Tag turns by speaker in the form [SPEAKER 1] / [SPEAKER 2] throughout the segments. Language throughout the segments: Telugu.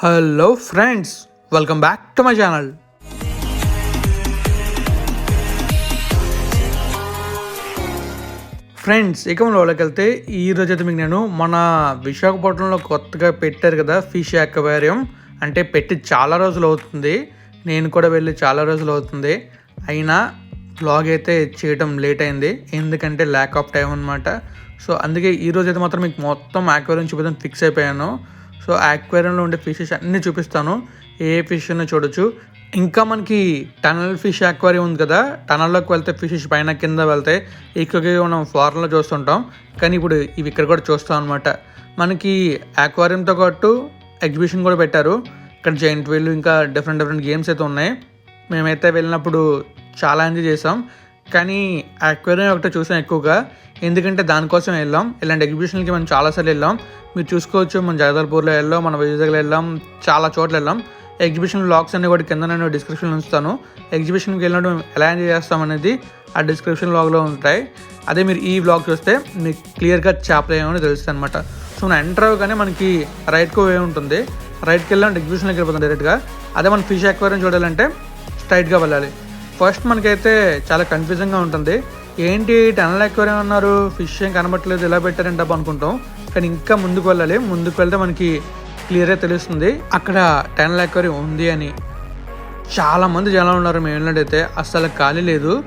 [SPEAKER 1] Hello friends welcome back to my channel. Friends ఇక లోకి వెళ్తే ఈ అయితే మీకు నేను మన విశాఖపట్నంలో కొత్తగా పెట్టారు కదా ఫిష్ అక్వేరియం. అంటే పెట్టి చాలా రోజులు అవుతుంది. నేను కూడా వెళ్ళి చాలా రోజులు అవుతుంది. అయినా బ్లాగ్ అయితే చేయడం లేట్ అయింది. ఎందుకంటే ల్యాక్ ఆఫ్ టైం అనమాట సో అందుకే ఈ రోజు అయితే మాత్రం మీకు మొత్తం అక్వేరియం చూపిద్దాం ఫిక్స్ అయిపోయాను. సో ఆక్వేరియంలో ఉండే ఫిషెస్ అన్నీ చూపిస్తాను. ఏ ఫిష్ అని చూడొచ్చు. ఇంకా మనకి టనల్ ఫిష్ ఆక్వేరియం ఉంది కదా టనల్లోకి వెళ్తే ఫిషెస్ పైన కింద వెళ్తే ఎక్కువగా మనం ఫారెన్లో చూస్తుంటాం. కానీ ఇప్పుడు ఇవి ఇక్కడ కూడా చూస్తాం అనమాట మనకి ఆక్వేరియంతో పాటు ఎగ్జిబిషన్ కూడా పెట్టారు. ఇక్కడ జైంట్ వీల్ ఇంకా డిఫరెంట్ డిఫరెంట్ గేమ్స్ అయితే ఉన్నాయి. మేమైతే వెళ్ళినప్పుడు చాలా ఎంజాయ్ చేసాం. కానీ అక్వేరియం ఒకటే చూసాం ఎక్కువగా. ఎందుకంటే దానికోసం వెళ్ళాం. ఇలాంటి ఎగ్జిబిషన్కి మనం చాలాసార్లు వెళ్ళాం. మీరు చూసుకోవచ్చు మన జగదల్పూర్లో వెళ్ళాం మన వైజాగ్లో వెళ్ళాం చాలా చోట్ల వెళ్ళాం. ఎగ్జిబిషన్ బ్లాగ్స్ అన్ని కూడా కింద నేను డిస్క్రిప్షన్లో ఉంచుతాను. ఎగ్జిబిషన్కి వెళ్ళినప్పుడు ఎలా ఎంజాయ్ చేస్తాం అనేది ఆ డిస్క్రిప్షన్ బ్లాగ్లో ఉంటాయి. అదే మీరు ఈ బ్లాగ్ చూస్తే మీకు క్లియర్గా చేపలేమని తెలుస్తుంది అనమాట సో మనం ఎంటర్ అవగానే మనకి రైట్కు వే ఉంటుంది. రైట్కి వెళ్ళాం ఎగ్జిబిషన్లోకి వెళ్ళిపోతాం డైరెక్ట్గా అదే మనం ఫిష్ అక్వేరియం చూడాలంటే స్ట్రైట్గా వెళ్ళాలి. ఫస్ట్ మనకైతే చాలా కన్ఫ్యూజింగ్గా ఉంటుంది. ఏంటి టెన్ అక్వేరియం అన్నారు ఫిష్ ఏం కనబట్టలేదు ఇలా పెట్టారంటే అనుకుంటాం. కానీ ఇంకా ముందుకు వెళ్ళాలి. ముందుకు వెళ్తే మనకి క్లియర్గా తెలుస్తుంది. అక్కడ టెన్ అక్వేరియం ఉంది అని చాలా మంది జనాలు ఉన్నారు మేము వెళ్ళినట్టయితే అసలు ఖాళీ లేదు.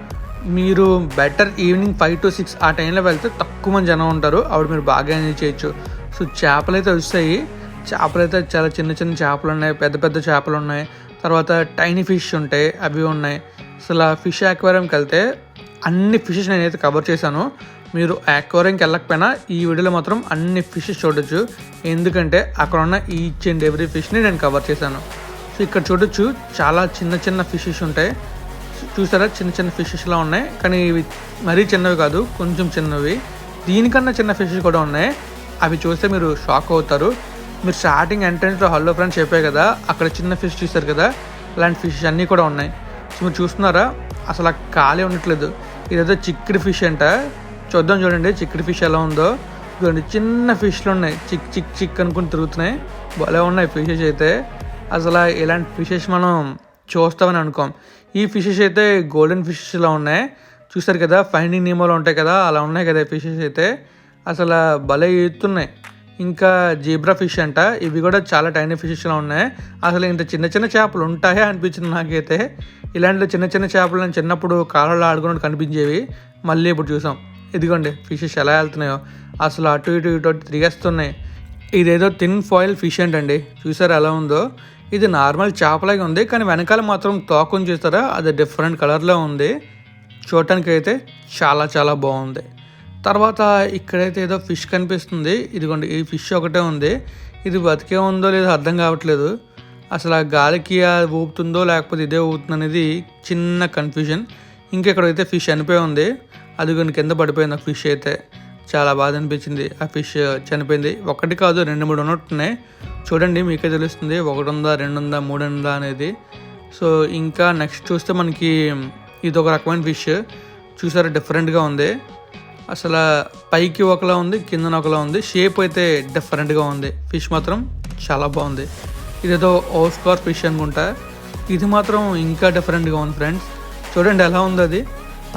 [SPEAKER 1] మీరు better evening five to six ఆ టైంలో వెళ్తే తక్కువ మంది జనం ఉంటారు. అప్పుడు మీరు బాగా ఎంజాయ్ చేయొచ్చు. సో చేపలు అయితే వస్తాయి. చేపలు అయితే చాలా చిన్న చిన్న చేపలు ఉన్నాయి. పెద్ద పెద్ద చేపలు ఉన్నాయి. తర్వాత టైనీ ఫిష్ ఉంటాయి. అవి ఉన్నాయి. అసలు ఫిష్ యాక్వేరియంకి వెళ్తే అన్ని ఫిషెస్ నేనైతే కవర్ చేశాను. మీరు యాక్వేరియంకి వెళ్ళకపోయినా ఈ వీడియోలో మాత్రం అన్ని ఫిషెస్ చూడొచ్చు. ఎందుకంటే అక్కడ ఉన్న ఈచ్ అండ్ ఎవ్రీ ఫిష్ని నేను కవర్ చేశాను. సో ఇక్కడ చూడొచ్చు చాలా చిన్న చిన్న ఫిషెస్ ఉంటాయి. చూసారా? చిన్న చిన్న ఫిషెస్లా ఉన్నాయి. కానీ ఇవి మరీ చిన్నవి కాదు కొంచెం చిన్నవి. దీనికన్నా చిన్న ఫిషెస్ కూడా ఉన్నాయి. అవి చూస్తే మీరు షాక్ అవుతారు. మీరు స్టార్టింగ్ ఎంట్రన్స్లో హలో ఫ్రెండ్స్ చెప్పే కదా అక్కడ చిన్న ఫిష్ చూస్తారు కదా అలాంటి ఫిషెస్ అన్నీ కూడా ఉన్నాయి. సో మీరు చూస్తున్నారా? అసలు ఖాళీ ఉండట్లేదు. ఇదేదో చిక్కిడి ఫిష్ అంట. చూద్దాం చూడండి చిక్కిడి ఫిష్ ఎలా ఉందో. చూడండి చిన్న ఫిష్లు ఉన్నాయి. చిక్ చిక్ చిక్ అనుకుని తిరుగుతున్నాయి. భలే ఉన్నాయి ఫిషెస్ అయితే. అసలు ఇలాంటి ఫిషెస్ మనం చూస్తామని అనుకోం. ఈ ఫిషెస్ అయితే గోల్డెన్ ఫిషెస్లా ఉన్నాయి. చూస్తారు కదా ఫైండింగ్ నియమాలు ఉంటాయి కదా అలా ఉన్నాయి కదా ఫిషెస్ అయితే. అసలు భలే ఎత్తున్నాయి. ఇంకా జీబ్రా ఫిష్ అంట. ఇవి కూడా చాలా టైనీ ఫిషెస్లా ఉన్నాయి. అసలు ఇంత చిన్న చిన్న చేపలు ఉంటాయా అనిపించింది నాకైతే. ఇలాంటి చిన్న చిన్న చేపలు చిన్నప్పుడు కాలంలో ఆడుకున్నట్టు కనిపించేవి మళ్ళీ ఇప్పుడు చూసాం. ఇదిగోండి ఫిషెస్ ఎలా వెళ్తున్నాయో. అసలు అటు ఇటు ఇటు అటు తిరిగేస్తున్నాయి. ఇదేదో థిన్ ఫాయిల్ ఫిష్ ఏంటండి? చూసారు ఎలా ఉందో? ఇది నార్మల్ చేపలాగే ఉంది కానీ వెనకాల మాత్రం తోకం చూస్తారా? అది డిఫరెంట్ కలర్లో ఉంది. చూడటానికి అయితే చాలా చాలా బాగుంది. తర్వాత ఇక్కడైతే ఏదో ఫిష్ కనిపిస్తుంది. ఇదిగోండి ఈ ఫిష్ ఒకటే ఉంది. ఇది బతికే ఉందో లేదో అర్థం కావట్లేదు. అసలు ఆ గాలికి అది ఊపుతుందో లేకపోతే ఇదే ఊపుతుంది అనేది చిన్న కన్ఫ్యూజన్ ఇంకెక్కడైతే ఫిష్ చనిపోయి ఉంది అది కొన్ని కింద పడిపోయింది ఆ ఫిష్ అయితే. చాలా బాధ అనిపించింది. ఆ ఫిష్ చనిపోయింది. ఒకటి కాదు రెండు మూడు ఉన్నట్టున్నాయి చూడండి మీకే తెలుస్తుంది. ఒకటి ఉందా రెండు ఉందా మూడు ఉందా అనేది. సో ఇంకా నెక్స్ట్ చూస్తే మనకి ఇది ఒక రకమైన ఫిష్ చూసారా డిఫరెంట్గా ఉంది. అసలు పైకి ఒకలా ఉంది కిందన ఒకలా ఉంది. షేప్ అయితే డిఫరెంట్గా ఉంది. ఫిష్ మాత్రం చాలా బాగుంది. ఇదేదో ఓస్కార్ ఫిష్ అనుకుంటా. ఇది మాత్రం ఇంకా డిఫరెంట్గా ఉంది ఫ్రెండ్స్ చూడండి ఎలా ఉంది అది.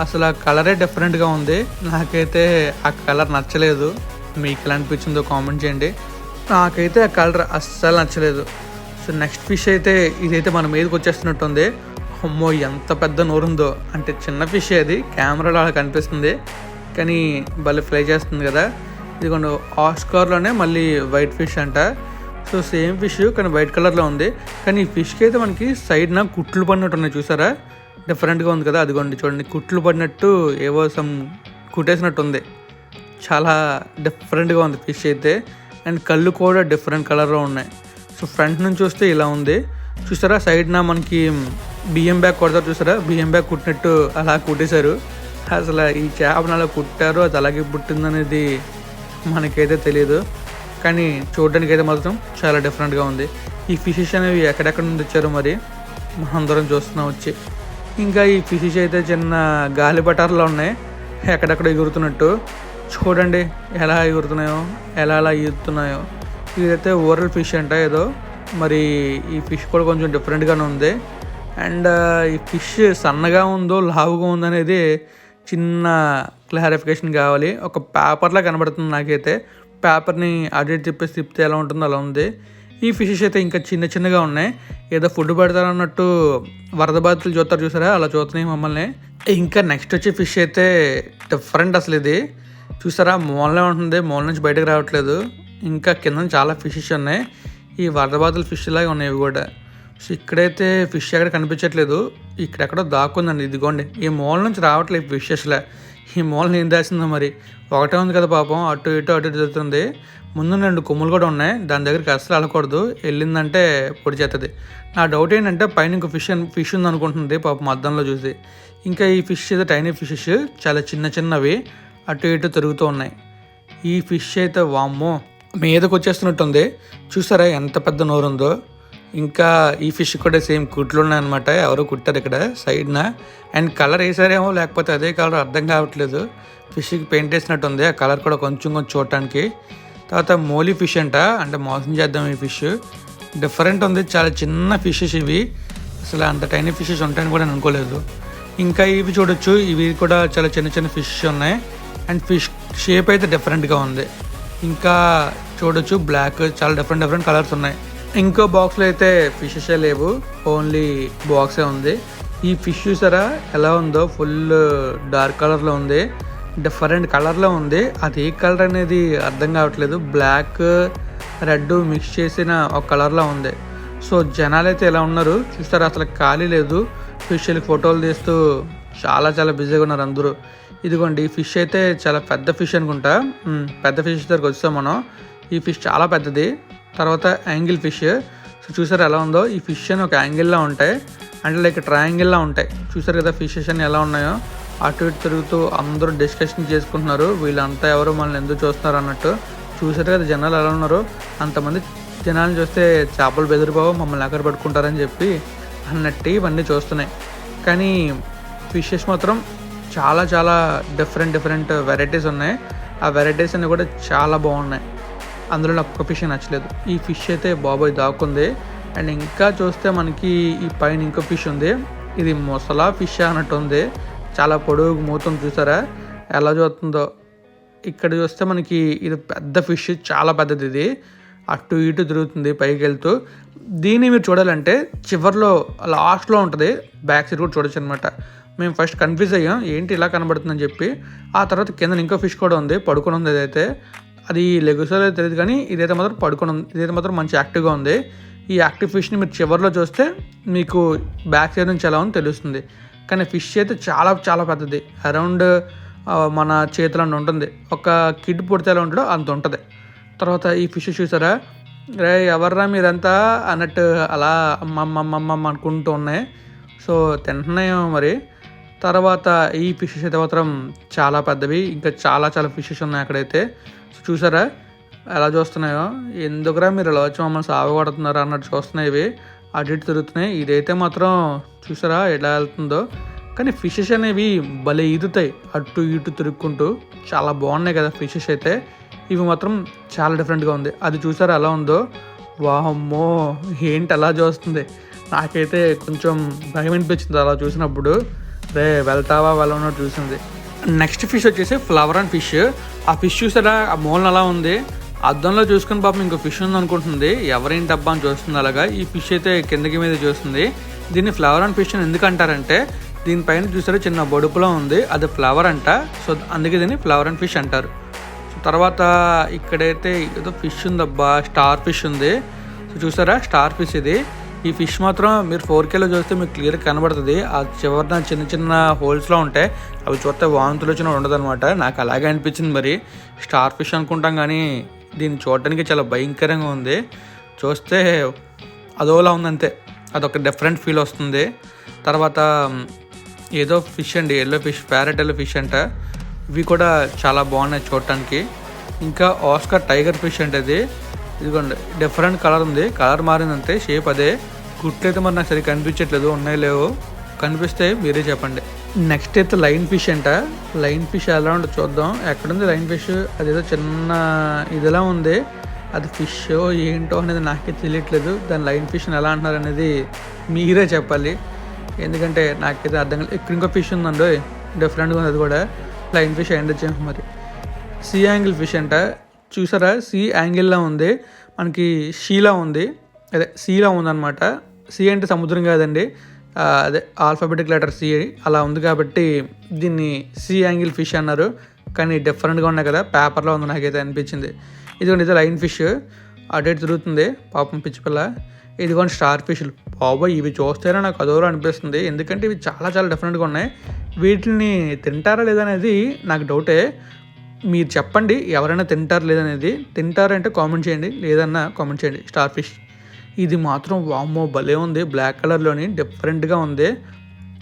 [SPEAKER 1] అసలు ఆ కలరే డిఫరెంట్గా ఉంది. నాకైతే ఆ కలర్ నచ్చలేదు. మీకు ఎలా అనిపించిందో కామెంట్ చేయండి. నాకైతే ఆ కలర్ అస్సలు నచ్చలేదు. సో నెక్స్ట్ ఫిష్ అయితే ఇదైతే మన మీదకి వచ్చేస్తున్నట్టుంది. అమ్మో ఎంత పెద్ద నోరుందో. అంటే చిన్న ఫిష్ అది. కెమెరాలో అలా కనిపిస్తుంది. కానీ భలే ఫ్లై చేస్తుంది కదా. ఇదిగోండి ఆస్కార్లోనే మళ్ళీ వైట్ ఫిష్ అంట. సో సేమ్ ఫిష్ కానీ వైట్ కలర్లో ఉంది. కానీ ఈ ఫిష్కి అయితే మనకి సైడ్న కుట్లు పడినట్టు ఉన్నాయి చూసారా? డిఫరెంట్గా ఉంది కదా అదిగోండి చూడండి. కుట్లు పడినట్టు ఏవో సమ్ కుట్టేసినట్టు ఉంది. చాలా డిఫరెంట్గా ఉంది ఫిష్ అయితే. అండ్ కళ్ళు కూడా డిఫరెంట్ కలర్లో ఉన్నాయి. సో ఫ్రంట్ నుంచి చూస్తే ఇలా ఉంది. చూసారా సైడ్న మనకి బియ్యం బ్యాగ్ కొడతారు చూసారా? బియ్యం బ్యాగ్ కుట్టినట్టు అలా కుట్టేశారు. అసలు ఈ చేపను అలా కుట్టారు అది అలాగే పుట్టిందనేది మనకైతే తెలియదు. కానీ చూడడానికి అయితే మాత్రం చాలా డిఫరెంట్గా ఉంది. ఈ ఫిషెస్ అనేవి ఎక్కడెక్కడ నుండి వచ్చారో మరి మనందరం చూస్తున్నాం వచ్చి. ఇంకా ఈ ఫిషెస్ అయితే చిన్న గాలి బటార్లో ఉన్నాయి. ఎక్కడెక్కడ ఎగురుతున్నట్టు. చూడండి ఎలా ఎగురుతున్నాయో ఎలా ఎలా ఈదుతున్నాయో ఇదైతే ఓరల్ ఫిష్ అంట ఏదో. మరి ఈ ఫిష్ కూడా కొంచెం డిఫరెంట్గానే ఉంది. అండ్ ఈ ఫిష్ సన్నగా ఉందో లావుగా ఉందో అనేది చిన్న క్లారిఫికేషన్ కావాలి. ఒక పేపర్లా కనబడుతుంది నాకైతే. పేపర్ని అడిట్ చెప్పేసి తిప్పేసి తిప్పితే ఎలా ఉంటుందో అలా ఉంది. ఈ ఫిషెస్ అయితే ఇంకా చిన్న చిన్నగా ఉన్నాయి. ఏదో ఫుడ్ పెడతారన్నట్టు వరద బాధితులు చూస్తారు చూసారా? అలా చూస్తున్నాయి మమ్మల్ని. ఇంకా నెక్స్ట్ వచ్చే ఫిష్ అయితే డిఫరెంట్ అసలు ఇది. చూసారా? మూలనే ఉంటుంది. మూల నుంచి బయటకు రావట్లేదు. ఇంకా కింద చాలా ఫిషెస్ ఉన్నాయి. ఈ వరద బాధితుల ఫిష్ లాగా ఉన్నాయి ఇవి కూడా. సో ఇక్కడైతే ఫిష్ ఎక్కడ కనిపించట్లేదు. ఇక్కడెక్కడో దాక్కుందండి. ఇదిగోండి. ఈ మూల నుంచి రావట్లేదు ఫిష్ ఈ మూలని ఏం దాచిందో మరి? ఒకటే ఉంది కదా పాపం అటు ఇటు అటు ఇటు జరుగుతుంది ముందు రెండు కొమ్ములు కూడా ఉన్నాయి దాని దగ్గరికి అస్సలు వెళ్ళకూడదు. వెళ్ళిందంటే పొడి చేస్తుంది నా డౌట్ ఏంటంటే పైన ఇంకో ఫిష్ ఫిష్ ఉంది అనుకుంటుంది పాపం అద్దంలో చూసి. ఇంకా ఈ ఫిష్ అయితే టైనీ ఫిషెస్ చాలా చిన్న చిన్నవి అటు ఇటు తిరుగుతూ ఉన్నాయి. ఈ ఫిష్ అయితే వామ్మో మీదకి వచ్చేస్తున్నట్టుంది చూసారా ఎంత పెద్ద నోరు ఉందో ఇంకా ఈ ఫిష్ కూడా సేమ్ కుట్లున్నాయి అనమాట ఎవరో కుట్టారు ఇక్కడ సైడ్న అండ్ కలర్ వేసారేమో లేకపోతే అదే కలర్ అర్థం కావట్లేదు. ఫిష్కి పెయింట్ వేసినట్టు ఉంది. ఆ కలర్ కూడా కొంచెం కొంచెం చూడటానికి. తర్వాత మోలీ ఫిష్ అంట. అంటే మోసం చేద్దాం ఈ ఫిష్ డిఫరెంట్ ఉంది. చాలా చిన్న ఫిషెస్ ఇవి. అసలు అంత టైనీ ఫిషెస్ ఉంటాయని కూడా నేను అనుకోలేదు. ఇంకా ఇవి చూడొచ్చు. ఇవి కూడా చాలా చిన్న చిన్న ఫిష్ ఉన్నాయి. అండ్ ఫిష్ షేప్ అయితే డిఫరెంట్గా ఉంది. ఇంకా చూడొచ్చు. బ్లాక్ చాలా డిఫరెంట్ డిఫరెంట్ కలర్స్ ఉన్నాయి. ఇంకో బాక్స్లో అయితే ఫిషెస్ లేవు. ఓన్లీ బాక్సే ఉంది. ఈ ఫిష్ చూసారా? ఎలా ఉందో? ఫుల్ డార్క్ కలర్లో ఉంది. డిఫరెంట్ కలర్లో ఉంది. అది ఏ కలర్ అనేది అర్థం కావట్లేదు. బ్లాక్ రెడ్ మిక్స్ చేసిన ఒక కలర్లో ఉంది. సో జనాలు అయితే ఎలా ఉన్నారు? చూస్తారా? అసలు ఖాళీ లేదు. ఫిష్లకి ఫోటోలు తీస్తూ చాలా చాలా బిజీగా ఉన్నారు అందరూ. ఇదిగోండి ఈ ఫిష్ అయితే చాలా పెద్ద ఫిష్ అనుకుంటా. పెద్ద ఫిష్ దగ్గరకు వచ్చాం మనం. ఈ ఫిష్ చాలా పెద్దది. తర్వాత యాంగిల్ ఫిష్ సో చూసారు ఎలా ఉందో? ఈ ఫిష్ అని ఒక యాంగిల్లా ఉంటాయి. అంటే లైక్ ట్రయాంగిల్లా ఉంటాయి. చూసారు కదా ఫిషెస్ అని ఎలా ఉన్నాయో? అటు ఇటు తిరుగుతూ అందరూ డిస్కషన్ చేసుకుంటున్నారు. వీళ్ళంతా ఎవరు మనల్ని ఎందుకు చూస్తున్నారు అన్నట్టు. చూసారు కదా జనాలు ఎలా ఉన్నారు? అంతమంది జనాలను చూస్తే చేపలు బెదిరిపోవు మమ్మల్ని ఎక్కడ పట్టుకుంటారని చెప్పి అన్నట్టు ఇవన్నీ చూస్తున్నాయి. కానీ ఫిషెస్ మాత్రం చాలా చాలా డిఫరెంట్ డిఫరెంట్ వెరైటీస్ ఉన్నాయి. ఆ వెరైటీస్ అన్ని కూడా చాలా బాగున్నాయి. అందులో నాకు ప్రొఫెషన్ ఫిష్ నచ్చలేదు. ఈ ఫిష్ అయితే బాబోయ్ దాక్కుంది. అండ్ ఇంకా చూస్తే మనకి ఈ పైన ఇంకో ఫిష్ ఉంది. ఇది మొసలా ఫిష్ అన్నట్టు ఉంది. చాలా పొడుగు మూతం చూసారా? ఎలా చూస్తుందో. ఇక్కడ చూస్తే మనకి ఇది పెద్ద ఫిష్ చాలా పెద్దది ఇది. అటు ఇటు తిరుగుతుంది పైకి వెళ్తూ. దీన్ని మీరు చూడాలంటే చివర్లో లాస్ట్లో ఉంటుంది. బ్యాక్ సైడ్ కూడా చూడొచ్చు అనమాట మేము ఫస్ట్ కన్ఫ్యూజ్ అయ్యాం. ఏంటి ఇలా కనబడుతుందని చెప్పి. ఆ తర్వాత కింద ఇంకో ఫిష్ కూడా ఉంది. పడుకుని ఉంది అదైతే అది లెగుసో లేదో తెలియదు కానీ ఇదైతే మాత్రం పడుకొని ఉంది. ఇదైతే మాత్రం మంచి యాక్టివ్గా ఉంది. ఈ యాక్టివ్ ఫిష్ని మీరు చివర్లో చూస్తే మీకు బ్యాక్ సైడ్ నుంచి ఎలా ఉందో తెలుస్తుంది. కానీ ఫిష్ అయితే చాలా చాలా పెద్దది. అరౌండ్ మన చేతిలో ఉంటుంది. ఒక కిడ్ పుడితే ఎలా ఉంటుందో అంత ఉంటుంది. తర్వాత ఈ ఫిష్ చూసారా? రే ఎవర్రా మీరంతా అన్నట్టు అలా అమ్మమ్మమ్మమ్మ అనుకుంటూ ఉన్నాయి. సో తింటున్నాయేమో మరి. తర్వాత ఈ ఫిషెస్ అయితే మాత్రం చాలా పెద్దవి ఇంకా చాలా చాలా ఫిషెస్ ఉన్నాయి అక్కడైతే. సో చూసారా? ఎలా చూస్తున్నాయో? ఎందుకురా మీరు ఎలా వచ్చి మమ్మల్ని సాగగొడుతున్నారు అన్నట్టు చూస్తున్నాయి ఇవి. అటు ఇటు తిరుగుతున్నాయి. ఇదైతే మాత్రం చూసారా ఎలా వెళ్తుందో? కానీ ఫిషెస్ అనేవి భలే ఈదుతాయి అటు ఇటు తిరుక్కుంటూ చాలా బాగున్నాయి కదా ఫిషెస్ అయితే. ఇవి మాత్రం చాలా డిఫరెంట్గా ఉంది. అది చూసారా ఎలా ఉందో? వామ్మో ఏంటి అలా చూస్తుంది? నాకైతే కొంచెం భయం అనిపించింది అలా చూసినప్పుడు. రే వెళ్తావా వెళ్ళనో చూసింది. నెక్స్ట్ ఫిష్ వచ్చేసి ఫ్లవర్ అండ్ ఫిష్ ఆ ఫిష్ చూసారా ఆ మూలన అలా ఉంది. అద్దంలో చూసుకుని పాపం ఇంకో ఫిష్ ఉంది అనుకుంటుంది ఎవరేంటి డబ్బా అని చూస్తుంది అలాగా. ఈ ఫిష్ అయితే కిందకి మీద చూస్తుంది. దీన్ని ఫ్లవర్ అండ్ ఫిష్ అని ఎందుకు అంటారంటే దీనిపైన చూసారా చిన్న బొడుపులో ఉంది. అది ఫ్లవర్ అంట. సో అందుకే దీన్ని ఫ్లవర్ అండ్ ఫిష్ అంటారు. సో తర్వాత ఇక్కడైతే ఏదో ఫిష్ ఉందబ్బా స్టార్ ఫిష్ ఉంది. సో చూసారా? స్టార్ ఫిష్ ఇది. ఈ ఫిష్ మాత్రం మీరు ఫోర్ కేలో చూస్తే మీకు క్లియర్ కనబడుతుంది. ఆ చివరిన చిన్న చిన్న హోల్స్లో ఉంటాయి. అవి చూస్తే వాంతులు వచ్చిన ఉండదన్నమాట. నాకు అలాగే అనిపించింది మరి. స్టార్ ఫిష్ అనుకుంటాం కానీ దీన్ని చూడటానికి చాలా భయంకరంగా ఉంది. చూస్తే అదోలా ఉందంతే. అదొక డిఫరెంట్ ఫీల్ వస్తుంది. తర్వాత ఏదో ఫిష్ అండి. Yellow fish parrot yellow fish అంట. ఇవి కూడా చాలా బాగున్నాయి చూడటానికి. ఇంకా ఆస్కర్ టైగర్ ఫిష్ అంటే అది ఇదిగోండి డిఫరెంట్ కలర్ ఉంది. కలర్ మారిందంటే షేప్ అదే. గుట్లు అయితే మరి నాకు సరిగ్గా కనిపించట్లేదు. ఉన్నాయి లేవు. కనిపిస్తే మీరే చెప్పండి. నెక్స్ట్ అయితే లైన్ ఫిష్ అంట. లైన్ ఫిష్ ఎలా ఉంటుంది చూద్దాం. ఎక్కడుంది లైన్ ఫిష్ అదేదో చిన్న ఇదిలా ఉంది. అది ఫిష్ ఏంటో అనేది నాకే తెలియట్లేదు. దాని లైన్ ఫిష్ ఎలా అంటున్నారు అనేది మీరే చెప్పాలి. ఎందుకంటే నాకైతే అర్థం కాలేదు. ఇక్కడ ఇంకో ఫిష్ ఉందండి. డిఫరెంట్గా ఉంది అది కూడా. లైన్ ఫిష్ ఎండ్ వచ్చాము మరి. సీ యాంగిల్ ఫిష్ అంట. చూసారా? సి యాంగిల్లా ఉంది. మనకి షీలా ఉంది. అదే సీలా ఉందన్నమాట. సి అంటే సముద్రం కాదండి. అదే ఆల్ఫాబెటిక్ లెటర్ సి అలా ఉంది కాబట్టి దీన్ని సి యాంగిల్ ఫిష్ అన్నారు. కానీ డిఫరెంట్గా ఉన్నాయి కదా. పేపర్లో ఉంది నాకైతే అనిపించింది. ఇదిగోండి ఇది లైన్ ఫిష్ అటు ఇటు తిరుగుతుంది. పాపం పిచ్చిపిల్ల ఇదిగోండి స్టార్ ఫిష్లు బాబోయ్ ఇవి చూస్తేనే నాకు అదోలో అనిపిస్తుంది. ఎందుకంటే ఇవి చాలా చాలా డిఫరెంట్గా ఉన్నాయి. వీటిని తింటారా లేదా అనేది నాకు డౌటే మీరు చెప్పండి ఎవరైనా తింటారు లేదనేది తింటారంటే కామెంట్ చేయండి లేదన్నా కామెంట్ చేయండి. స్టార్ ఫిష్ ఇది మాత్రం వామ్మో భలే ఉంది. బ్లాక్ కలర్లోని డిఫరెంట్గా ఉంది.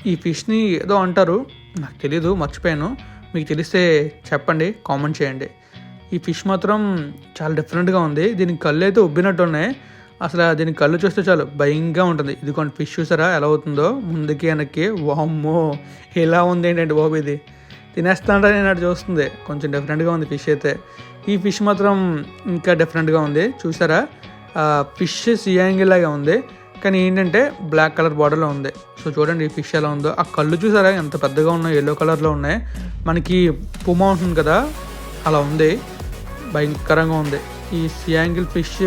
[SPEAKER 1] ఈ ఫిష్ని ఏదో అంటారు. నాకు తెలీదు మర్చిపోయాను. మీకు తెలిస్తే చెప్పండి కామెంట్ చేయండి. ఈ ఫిష్ మాత్రం చాలా డిఫరెంట్గా ఉంది. దీనికి కళ్ళు అయితే ఉబ్బినట్టు ఉన్నాయి. అసలు దీని కళ్ళు చూస్తే చాలు భయంగా ఉంటుంది. ఇది కొన్ని ఫిష్ చూసారా? ఎలా అవుతుందో? ముందుకి వెనక్కి. వామ్మో ఎలా ఉంది ఏంటంటే బాబు ఇది? తినేస్తాంటే నేను అటు చూస్తుంది. కొంచెం డిఫరెంట్గా ఉంది ఫిష్ అయితే. ఈ ఫిష్ మాత్రం ఇంకా డిఫరెంట్గా ఉంది. చూసారా? ఫిష్ సియాంగిల్ లాగా ఉంది. కానీ ఏంటంటే బ్లాక్ కలర్ బార్డర్లో ఉంది. సో చూడండి ఈ ఫిష్ ఎలా ఉందో. ఆ కళ్ళు చూసారా? ఎంత పెద్దగా ఉన్నాయి ఎల్లో కలర్లో ఉన్నాయి. మనకి పుమా ఉంటుంది కదా? అలా ఉంది. భయంకరంగా ఉంది. ఈ సియాంగిల్ ఫిష్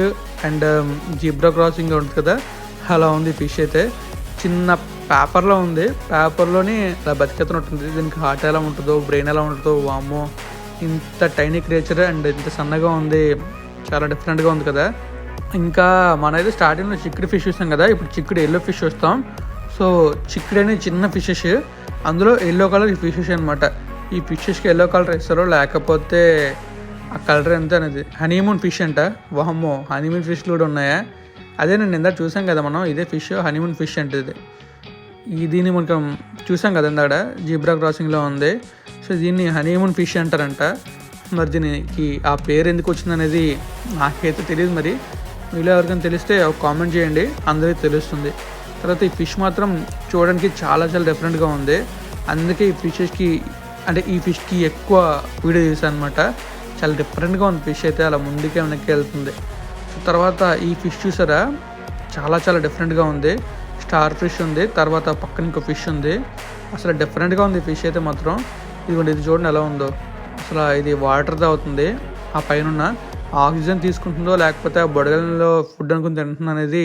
[SPEAKER 1] అండ్ జీబ్రా క్రాసింగ్ ఉంటుంది కదా? అలా ఉంది ఫిష్ అయితే. చిన్న పేపర్లో ఉంది. పేపర్లోని అలా ఉంటుంది దీనికి హార్ట్ ఎలా ఉంటుందో బ్రెయిన్ ఎలా ఉంటుందో వామో ఇంత టైనీ క్రియేచర్ అండ్ ఇంత సన్నగా ఉంది. చాలా డిఫరెంట్గా ఉంది కదా. ఇంకా మనైతే స్టార్టింగ్లో చిక్కుడు ఫిష్ చూసాం కదా. ఇప్పుడు చిక్కుడు ఎల్లో ఫిష్ చూస్తాం. సో చిక్కుడు అనే చిన్న ఫిషెస్ అందులో ఎల్లో కలర్ ఈ ఫిషెస్ అనమాట ఈ ఫిషెస్కి ఎల్లో కలర్ ఇస్తారో లేకపోతే ఆ కలర్ ఎంత అనేది. హనీమూన్ ఫిష్ అంట. వామ్మో హనీమూన్ ఫిష్లు కూడా ఉన్నాయా? అదే నేను ఇందా చూసాం కదా మనం. ఇదే ఫిష్ హనీమూన్ ఫిష్ అంటే ఇది ఈ దీన్ని మనం చూసాం కదా ఇందాడ జీబ్రా క్రాసింగ్లో ఉంది. సో దీన్ని హనీమూన్ ఫిష్ అంటారంట. మరి దీనికి ఆ పేరు ఎందుకు వచ్చింది అనేది నాకైతే తెలియదు మరి. మీలో ఎవరికైనా తెలిస్తే ఒక కామెంట్ చేయండి అందరికీ తెలుస్తుంది. తర్వాత ఈ ఫిష్ మాత్రం చూడడానికి చాలా చాలా డిఫరెంట్గా ఉంది. అందుకే ఈ ఫిషెస్కి అంటే ఈ ఫిష్కి ఎక్కువ వీడియో చేశాను అనమాట చాలా డిఫరెంట్గా ఉంది ఫిష్ అయితే అలా ముందుకే వెనక్కి వెళ్తుంది. సో తర్వాత ఈ ఫిష్ చూసారా? చాలా చాలా డిఫరెంట్గా ఉంది. స్టార్ ఫిష్ ఉంది తర్వాత పక్కన ఇంకో ఫిష్ ఉంది. అసలు డిఫరెంట్గా ఉంది ఫిష్ అయితే మాత్రం. ఇదిగోండి ఇది చూడండి ఎలా ఉందో. అసలు ఇది వాటర్ అవుతుంది. ఆ పైన ఆక్సిజన్ తీసుకుంటుందో లేకపోతే ఆ బొడగలలో ఫుడ్ అనుకుని తింటుంది అనేది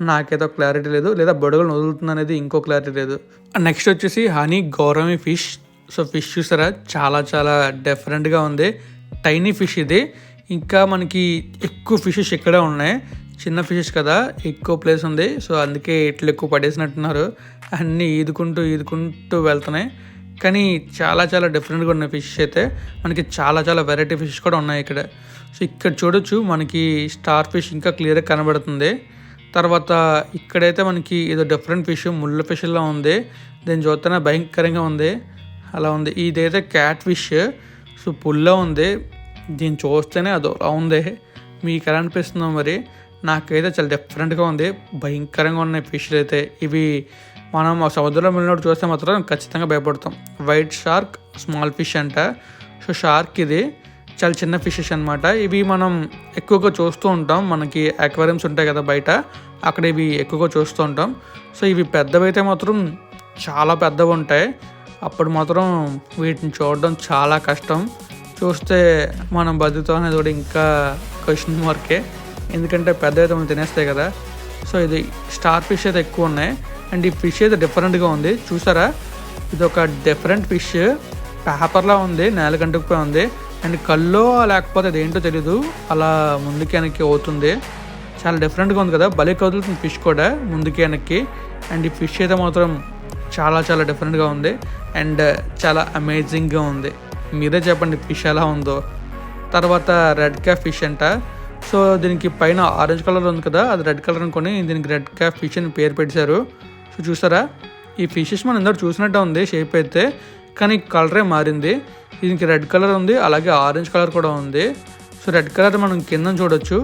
[SPEAKER 1] నాకైతే క్లారిటీ లేదు. లేదా బొడగలను వదులుతుంది అనేది ఇంకో క్లారిటీ లేదు. నెక్స్ట్ వచ్చేసి honey Gauravi fish so fish చూసారా? చాలా చాలా డిఫరెంట్గా ఉంది. టైనీ ఫిష్ ఇది. ఇంకా మనకి ఎక్కువ ఫిషెస్ ఇక్కడే ఉన్నాయి. చిన్న ఫిషెస్ కదా ఎక్కువ ప్లేస్ ఉంది. సో అందుకే ఇట్లు ఎక్కువ పడేసినట్టున్నారు. అన్నీ ఈదుకుంటూ ఈదుకుంటూ వెళ్తున్నాయి. కానీ చాలా చాలా డిఫరెంట్గా ఉన్నాయి ఫిష్ అయితే. మనకి చాలా చాలా వెరైటీ ఫిష్ కూడా ఉన్నాయి ఇక్కడ. సో ఇక్కడ చూడొచ్చు మనకి స్టార్ ఫిష్ ఇంకా క్లియర్గా కనబడుతుంది. తర్వాత ఇక్కడైతే మనకి ఏదో డిఫరెంట్ ఫిష్ ముళ్ళ ఫిష్లా ఉంది. దీన్ని చూస్తేనే భయంకరంగా ఉంది. అలా ఉంది. ఇదైతే క్యాట్ ఫిష్ సో పుల్ల ఉంది. దీన్ని చూస్తేనే అదో ఉంది. మీకు ఎలా అనిపిస్తుందో మరి? నాకైతే చాలా డిఫరెంట్గా ఉంది. భయంకరంగా ఉన్నాయి ఫిష్లు అయితే. ఇవి మనం ఆ సముద్రంలో వెళ్ళినప్పుడు చూస్తే మాత్రం ఖచ్చితంగా భయపడతాం. వైట్ షార్క్ స్మాల్ ఫిష్ అంట. సో షార్క్ ఇది చాలా చిన్న ఫిషెస్ అనమాట ఇవి మనం ఎక్కువగా చూస్తూ ఉంటాం. మనకి అక్వేరియమ్స్ ఉంటాయి కదా బయట. అక్కడ ఇవి ఎక్కువగా చూస్తూ ఉంటాం. సో ఇవి పెద్దవి అయితే మాత్రం చాలా పెద్దవి ఉంటాయి. అప్పుడు మాత్రం వీటిని చూడడం చాలా కష్టం. చూస్తే మనం బతుకుతాం అనేది కూడా ఇంకా క్వశ్చన్ మార్కే ఎందుకంటే పెద్ద అయితే మనం తినేస్తాయి కదా. సో ఇది స్టార్ ఫిష్ అయితే ఎక్కువ ఉన్నాయి. అండ్ ఈ ఫిష్ అయితే డిఫరెంట్గా ఉంది. చూసారా? ఇది ఒక డిఫరెంట్ ఫిష్. పేపర్లా ఉంది నేల కంటుకుపోయి ఉంది. అండ్ కల్లో లేకపోతే అదేంటో తెలీదు. అలా ముందుకి వెనక్కి అవుతుంది. చాలా డిఫరెంట్గా ఉంది కదా. భలే కదులుతుంది ఫిష్ కూడా ముందుకి వెనక్కి. అండ్ ఈ ఫిష్ అయితే మాత్రం చాలా చాలా డిఫరెంట్గా ఉంది. అండ్ చాలా అమేజింగ్గా ఉంది. మీరే చెప్పండి ఫిష్ ఎలా ఉందో. తర్వాత రెడ్ క్యాప్ ఫిష్ అంట. సో దీనికి పైన ఆరెంజ్ కలర్ ఉంది కదా అది రెడ్ కలర్ అనుకొని దీనికి రెడ్ క్యాప్ ఫిష్ అని పేరు పెట్టారు. సో చూసారా? ఈ ఫిషెస్ మనం ఇందాక చూసినట్టు ఉంది షేప్ అయితే కానీ కలరే మారింది. దీనికి రెడ్ కలర్ ఉంది అలాగే ఆరెంజ్ కలర్ కూడా ఉంది. సో రెడ్ కలర్ మనం కింద చూడొచ్చు.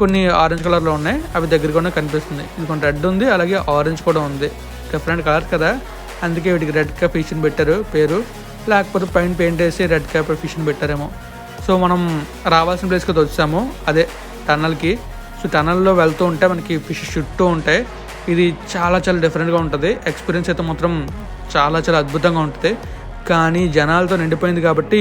[SPEAKER 1] కొన్ని ఆరెంజ్ కలర్లో ఉన్నాయి అవి దగ్గరగానే కనిపిస్తుంది. ఇది కొంచెం రెడ్ ఉంది అలాగే ఆరెంజ్ కూడా ఉంది. డిఫరెంట్ కలర్ కదా. అందుకే వీటికి రెడ్ క్యాప్ ఫిష్ని పెట్టారు పేరు. లేకపోతే పైన పెయింట్ వేసి రెడ్ క్యాప్ ఫిష్ని పెట్టారేమో. సో మనం రావాల్సిన ప్లేస్కి అయితే వచ్చాము. అదే టన్నల్కి. సో టన్నల్లో వెళ్తూ ఉంటే మనకి ఫిష్ చుట్టూ ఉంటాయి. ఇది చాలా చాలా డిఫరెంట్గా ఉంటుంది. ఎక్స్పీరియన్స్ అయితే మాత్రం చాలా చాలా అద్భుతంగా ఉంటుంది. కానీ జనాలతో నిండిపోయింది కాబట్టి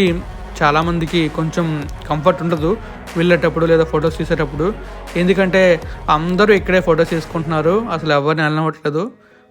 [SPEAKER 1] చాలామందికి కొంచెం కంఫర్ట్ ఉండదు. వెళ్ళేటప్పుడు లేదా ఫొటోస్ తీసేటప్పుడు. ఎందుకంటే అందరూ ఇక్కడే ఫొటోస్ తీసుకుంటున్నారు అసలు ఎవరిని వెళ్ళవట్లేదు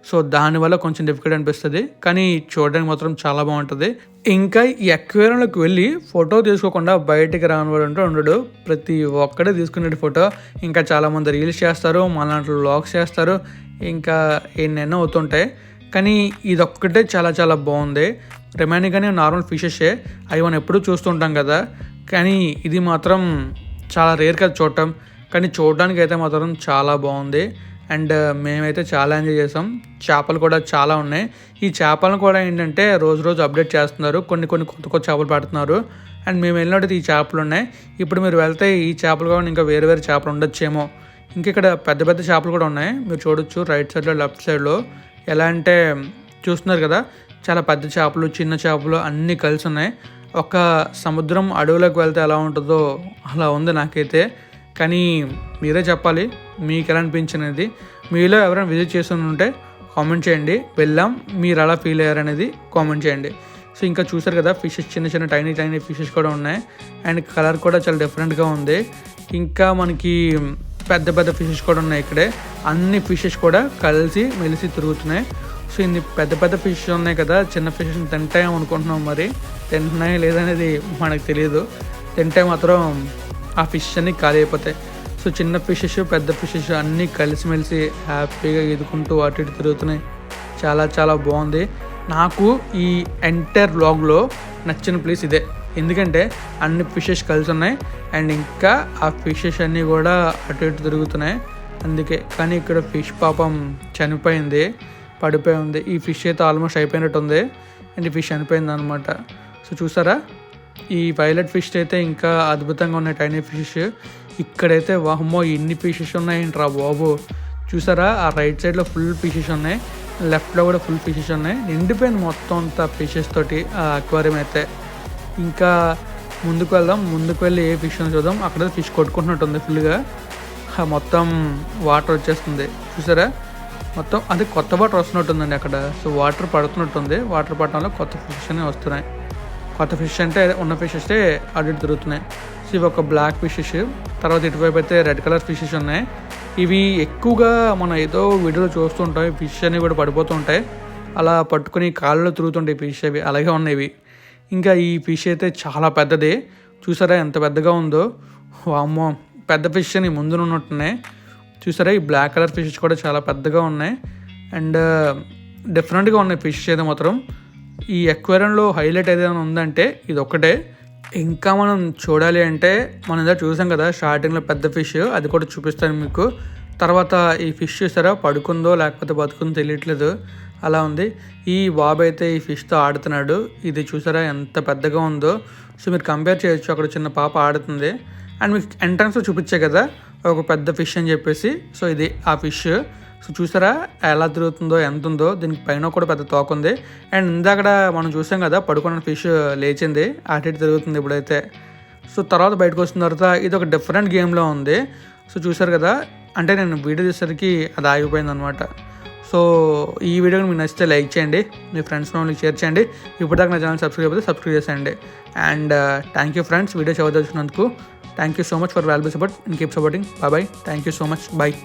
[SPEAKER 1] సో దానివల్ల కొంచెం డిఫికల్ట్ అనిపిస్తుంది. కానీ చూడడానికి మాత్రం చాలా బాగుంటుంది. ఇంకా ఈ అక్వేరియంలోకి వెళ్ళి ఫోటో తీసుకోకుండా బయటికి రానివాడు అంటే ఉండడు. ప్రతి ఒక్కడే తీసుకునే ఫోటో ఇంకా చాలామంది రీల్స్ చేస్తారు మనలాంటి వ్లాగ్స్ చేస్తారు. ఇంకా ఎన్నెన్నో అవుతుంటాయి. కానీ ఇదొక్కటే చాలా చాలా బాగుంది. రిమైనింగ్ కానీ నార్మల్ ఫిషెసే అవి మనం ఎప్పుడూ చూస్తుంటాం కదా. కానీ ఇది మాత్రం చాలా రేర్ కదా చూడటం. కానీ చూడడానికి అయితే మాత్రం చాలా బాగుంది. అండ్ uh, మేమైతే చాలా ఎంజాయ్ చేసాం. చేపలు కూడా చాలా ఉన్నాయి. ఈ చేపలను కూడా ఏంటంటే రోజు రోజు అప్డేట్ చేస్తున్నారు. కొన్ని కొన్ని కొత్త కొత్త చేపలు పెడుతున్నారు. అండ్ మేము వెళ్ళినట్టు ఈ చేపలు ఉన్నాయి. ఇప్పుడు మీరు వెళ్తే ఈ చేపలు కూడా ఇంకా వేరే వేరే చేపలు ఉండొచ్చేమో. ఇంకా ఇక్కడ పెద్ద పెద్ద చేపలు కూడా ఉన్నాయి. మీరు చూడొచ్చు రైట్ సైడ్లో లెఫ్ట్ సైడ్లో. ఎలా అంటే చూస్తున్నారు కదా చాలా పెద్ద చేపలు చిన్న చేపలు అన్నీ కలిసి ఉన్నాయి. ఒక సముద్రం అడవులోకి వెళ్తే ఎలా ఉంటుందో అలా ఉంది నాకైతే. కానీ మీరే చెప్పాలి మీకు ఎలా అనిపించినది మీలో ఎవరైనా విజిట్ చేస్తూ ఉంటే కామెంట్ చేయండి. వెళ్ళాం మీరు ఎలా ఫీల్ అయ్యారనేది కామెంట్ చేయండి. సో ఇంకా చూసారు కదా ఫిషెస్ చిన్న చిన్న టైనీ టైనీ ఫిషెస్ కూడా ఉన్నాయి. అండ్ కలర్ కూడా చాలా డిఫరెంట్గా ఉంది. ఇంకా మనకి పెద్ద పెద్ద ఫిషెస్ కూడా ఉన్నాయి ఇక్కడే. అన్ని ఫిషెస్ కూడా కలిసి మెలిసి తిరుగుతున్నాయి. సో ఇన్ని పెద్ద పెద్ద ఫిషెస్ ఉన్నాయి కదా చిన్న ఫిషెస్ తింటాయేమో అనుకుంటున్నాం మరి. తింటున్నాయి లేదనేది మనకు తెలియదు తింటే మాత్రం ఆ ఫిష్ అన్ని ఖాళీ అయిపోతాయి. సో చిన్న ఫిషెస్ పెద్ద ఫిషెస్ అన్నీ కలిసిమెలిసి హ్యాపీగా ఎదుకుంటూ అటు ఇటు తిరుగుతున్నాయి. చాలా చాలా బాగుంది. నాకు ఈ ఎంటైర్ బ్లాగ్లో నచ్చిన ప్లేస్ ఇదే. ఎందుకంటే అన్ని ఫిషెస్ కలిసి ఉన్నాయి అండ్ ఇంకా ఆ ఫిషెస్ అన్నీ కూడా అటు ఇటు తిరుగుతున్నాయి. అందుకే కానీ ఇక్కడ ఫిష్ పాపం చనిపోయింది పడిపోయి ఉంది. ఈ ఫిష్ అయితే ఆల్మోస్ట్ అయిపోయినట్టు ఉంది అండ్ ఈ ఫిష్ చనిపోయింది అనమాట సో చూసారా? ఈ వైలెట్ ఫిష్ అయితే ఇంకా అద్భుతంగా ఉన్నాయి టైనీ ఫిష్ ఇక్కడైతే వాహమ్మో ఎన్ని ఫిషెస్ ఉన్నాయంట్రా బాబు? చూసారా? ఆ రైట్ సైడ్లో ఫుల్ ఫిషెస్ ఉన్నాయి లెఫ్ట్లో కూడా ఫుల్ ఫిషెస్ ఉన్నాయి. నిండిపోయింది మొత్తం అంతా ఫిషెస్ తోటి ఆ అక్వారియం అయితే. ఇంకా ముందుకు వెళ్దాం ముందుకు వెళ్ళి ఏ ఫిష్ చూద్దాం. అక్కడ ఫిష్ కొట్టుకుంటున్నట్టుంది ఫుల్గా మొత్తం వాటర్ వచ్చేస్తుంది. చూసారా? మొత్తం అది కొత్త వాటర్ వస్తున్నట్టుందండి అక్కడ. సో వాటర్ పడుతున్నట్టుంది వాటర్ పడటంలో కొత్త ఫిష్ అనేవి వస్తున్నాయి. కొత్త ఫిష్ అంటే ఉన్న ఫిషెస్ అటు ఇటు తిరుగుతున్నాయి. సో ఇవి ఒక బ్లాక్ ఫిషెస్ తర్వాత ఇటువైపు అయితే రెడ్ కలర్ ఫిషెస్ ఉన్నాయి. ఇవి ఎక్కువగా మనం ఏదో వీడియోలో చూస్తుంటాం ఫిష్ అనేవి కూడా పడిపోతూ ఉంటాయి. అలా పట్టుకుని కాళ్ళలో తిరుగుతుంటాయి ఫిష్ అవి. అలాగే ఉన్నాయి ఇంకా ఈ ఫిష్ అయితే చాలా పెద్దది. చూసారా ఎంత పెద్దగా ఉందో? అమ్మో పెద్ద ఫిష్ అని ముందు ఉన్నట్టున్నాయి. చూసారా ఈ బ్లాక్ కలర్ ఫిషెస్ కూడా చాలా పెద్దగా ఉన్నాయి. అండ్ డిఫరెంట్గా ఉన్నాయి ఫిష్ అయితే మాత్రం. ఈ ఎక్వేరియంలో హైలైట్ ఏదైనా ఉందంటే ఇది ఒక్కటే ఇంకా మనం చూడాలి అంటే మనం ఇలా చూసాం కదా స్టార్టింగ్లో పెద్ద ఫిష్ అది కూడా చూపిస్తాను మీకు. తర్వాత ఈ ఫిష్ చూసారా? పడుకుందో లేకపోతే బతుకుందో తెలియట్లేదు. అలా ఉంది. ఈ బాబు అయితే ఈ ఫిష్తో ఆడుతున్నాడు. ఇది చూసారా? ఎంత పెద్దగా ఉందో. సో మీరు కంపేర్ చేయొచ్చు. అక్కడ చిన్న పాప ఆడుతుంది. అండ్ మీకు ఎంట్రన్స్లో చూపించే కదా ఒక పెద్ద ఫిష్ అని చెప్పేసి. సో ఇది ఆ ఫిష్ సో చూసారా ఎలా తిరుగుతుందో ఎంత ఉందో దీనికి పైన కూడా పెద్ద తోక ఉంది. అండ్ ఇందాక మనం చూసాం కదా పడుకున్న ఫిష్ లేచింది అటు ఇటు తిరుగుతుంది ఇప్పుడైతే. సో తర్వాత బయటకు వచ్చిన తర్వాత ఇది ఒక డిఫరెంట్ గేమ్లో ఉంది. సో చూసారు కదా అంటే నేను వీడియో చూసేసరికి అది ఆగిపోయింది అనమాట సో ఈ వీడియోని మీకు నచ్చితే లైక్ చేయండి మీ ఫ్రెండ్స్ మమ్మల్ని షేర్ చేయండి. ఇప్పటిదాకా నా ఛానల్ సబ్స్క్రైబ్ అయితే సబ్స్క్రైబ్ చేసేయండి. And thank you friends video చదువుతున్నందుకు thank you so much for valuable support and keep supporting bye bye thank you so much bye